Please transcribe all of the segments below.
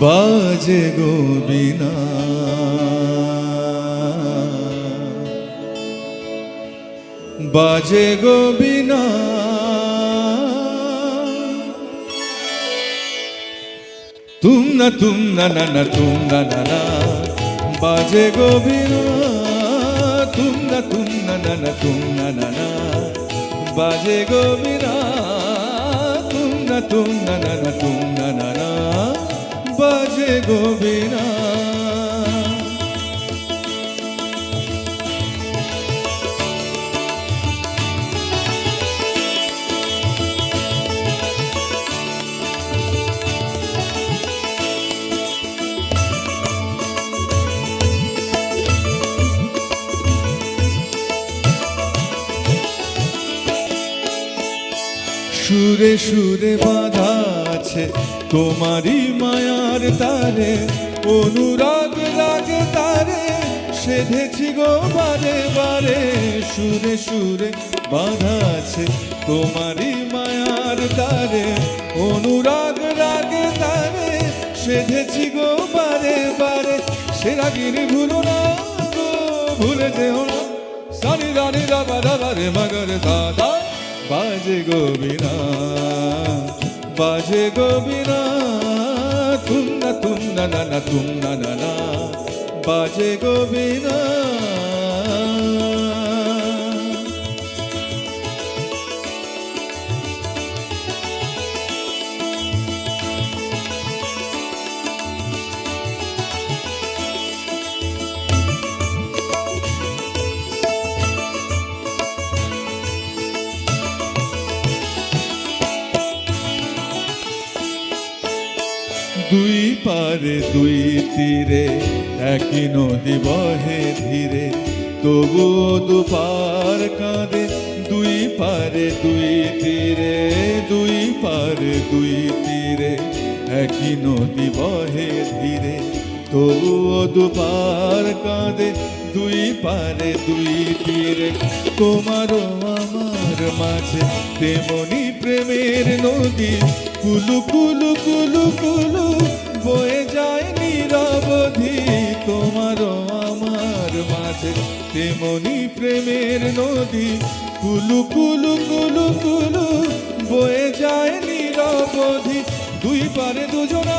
বাজে গোবিনা বাজে গোবিনা তুম না তুম না না না তুম না না না বাজে গোবিনা তুম না তুম না না না তুম না না না বাজে গোবিনা তুম না তুম না না না তুম না না না বাজে গোবিনা সুরে সুরে বাধা আছে তোমারই মায়ার তারে, অনুরাগ রাগে তারে, সেধেছি গো বারে বারে। সুরে সুরে বাধা আছে তোমারই মায়ার তারে, অনুরাগ রাগে তারে, সেধেছি গো বারে বারে। সে রাগিনী ভুলো না ভুলে যেও না। সানি রানি রাবা রাবা রে মগর দাদা। বাজে গোবিনা বাজে গোবিনা তুম না তুম না না না তুম না না না বাজে গোবিনা দুই পারে, দুই তীরে, একই নদী বহে ধীরে। তবুও দুপার কাঁদে, দুই পারে, দুই তীরে, দুই পারে, দুই তীরে, একই নদী বহে ধীরে। তবু দুপার কাঁদে, দুই পারে, দুই তীরে। তোমারও আমার মাঝে তেমনি প্রেমের নদী কুলু কুলু কুলু কুলু বয়ে যায় নিরবধি। তোমারও আমার মাঝে তেমনি প্রেমের নদী। কুলু কুলু কুলু কুলু বয়ে যায় নিরবধি। দুই পারে দুজনা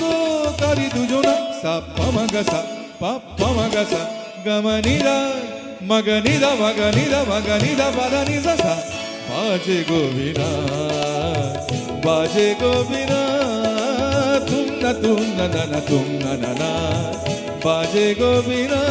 গো, তারি দুজনা। সা পামাগা সা, পা পামাগা সা গমনিরা মগনিরা মগনিরা মগনিরা পদনিরা সা বাজে গোবিনা বাজে গোবিনা তুম না তুম না না না তুম না না না বাজে গোবিনা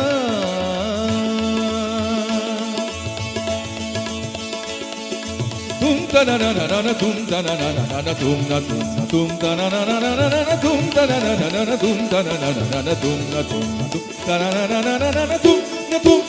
তুম তা না না না না না তুম তা না না না না না তুম না তুম না তুম তা না না না না না না না তুম তা না না না না না তুম তা না না না না না তুম না তুম না তুম তা না না না না না না না তুম না